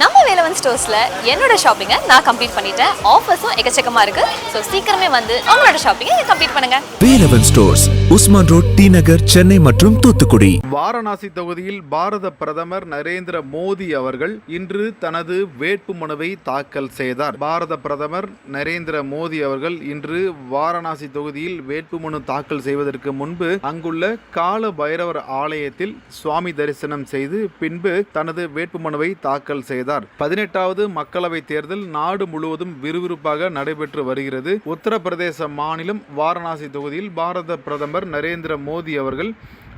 ¿no? Velavan ஸ்டோர்ஸ்ல என்னோட ஷாப்பிங்கை நான் complete பண்ணிட்டேன். ஆஃபர்ஸும் எக்கச்சக்கமா இருக்கு. ஸோ சீக்கிரமே வந்து உங்களோட ஷாப்பிங்கை கம்ப்ளீட் பண்ணுங்க. Velavan stores Usman road T Nagar Chennai மற்றும் தூத்துக்குடி. வாரணாசி தொகுதியில் பாரத பிரதமர் நரேந்திர மோடி அவர்கள் இன்று தனது வேட்புமனுவை தாக்கல் செய்தார். பாரத பிரதமர் நரேந்திர மோடி அவர்கள் இன்று வாரணாசி தொகுதியில் வேட்புமனு தாக்கல் செய்வதற்கு முன்பு அங்குள்ள கால பைரவர் ஆலயத்தில் சுவாமி தரிசனம் செய்து பின்பு தனது வேட்புமனுவை தாக்கல் செய்தார். பதினெட்டாவது மக்களவைத் தேர்தல் நாடு முழுவதும் விறுவிறுப்பாக நடைபெற்று வருகிறது. உத்தரப்பிரதேச மாநிலம் வாரணாசி தொகுதியில் பாரத பிரதமர் நரேந்திர மோடி அவர்கள்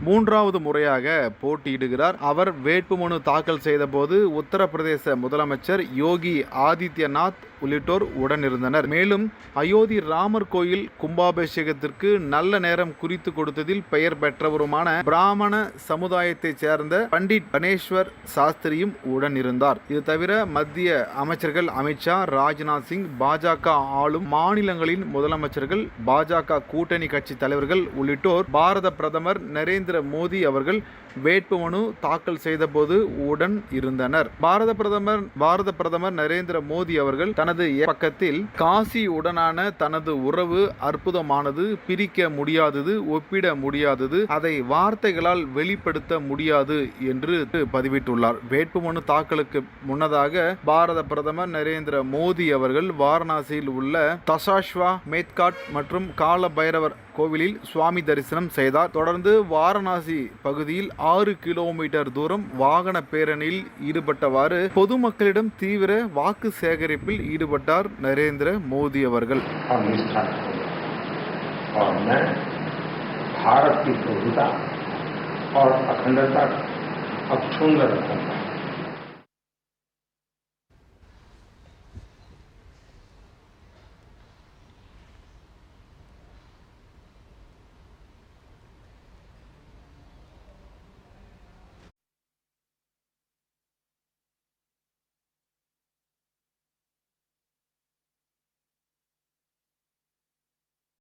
மூன்றாவது முறையாக போட்டியிடுகிறார். அவர் வேட்புமனு தாக்கல் செய்தபோது உத்தரப்பிரதேச முதலமைச்சர் யோகி ஆதித்யநாத் உள்ளிட்டோர் உடனிருந்தனர். மேலும் அயோத்தி ராமர் கோயில் கும்பாபிஷேகத்திற்கு நல்ல நேரம் குறித்து கொடுத்ததில் பெயர் பெற்றவருமான பிராமண சமுதாயத்தைச் சேர்ந்த பண்டிட் கணேஸ்வர் சாஸ்திரியும் உடனிருந்தார். இது தவிர மத்திய அமைச்சர்கள் அமித்ஷா ராஜ்நாத் சிங் பாஜக ஆளும் மாநிலங்களின் முதலமைச்சர்கள் பாஜக கூட்டணி கட்சி தலைவர்கள் உள்ளிட்டோர் பாரத பிரதமர் நரேந்திர மோடி அவர்கள் வேட்புமனு தாக்கல் செய்தபோது உடன் இருந்தனர். பாரத பிரதமர் பாரத பிரதமர் நரேந்திர மோடி அவர்கள் தனது பக்கத்தில் காசி உடனான தனது உறவு அற்புதமானது பிரிக்க முடியாதது ஒப்பிட முடியாதது அதை வார்த்தைகளால் வெளிப்படுத்த முடியாது என்று பதிவிட்டுள்ளார். வேட்புமனு தாக்கலுக்கு முன்னதாக பாரத பிரதமர் நரேந்திர மோடி அவர்கள் வாரணாசியில் உள்ள தசாஷ்வா மேத்காட் மற்றும் கால பைரவர் கோவிலில் சுவாமி தரிசனம் செய்தார் தொடர்ந்து வாரணாசி பகுதியில் ஆறு கிலோமீட்டர் தூரம் வாகன பேரணியில் ஈடுபட்டவாறு பொதுமக்களிடம் தீவிர வாக்கு சேகரிப்பில் ஈடுபட்டார் நரேந்திர மோடி அவர்கள் और निष्ठा रखूंगा और मैं भारत की प्रभुता और अखंडता अक्षुण्ण रखूंगा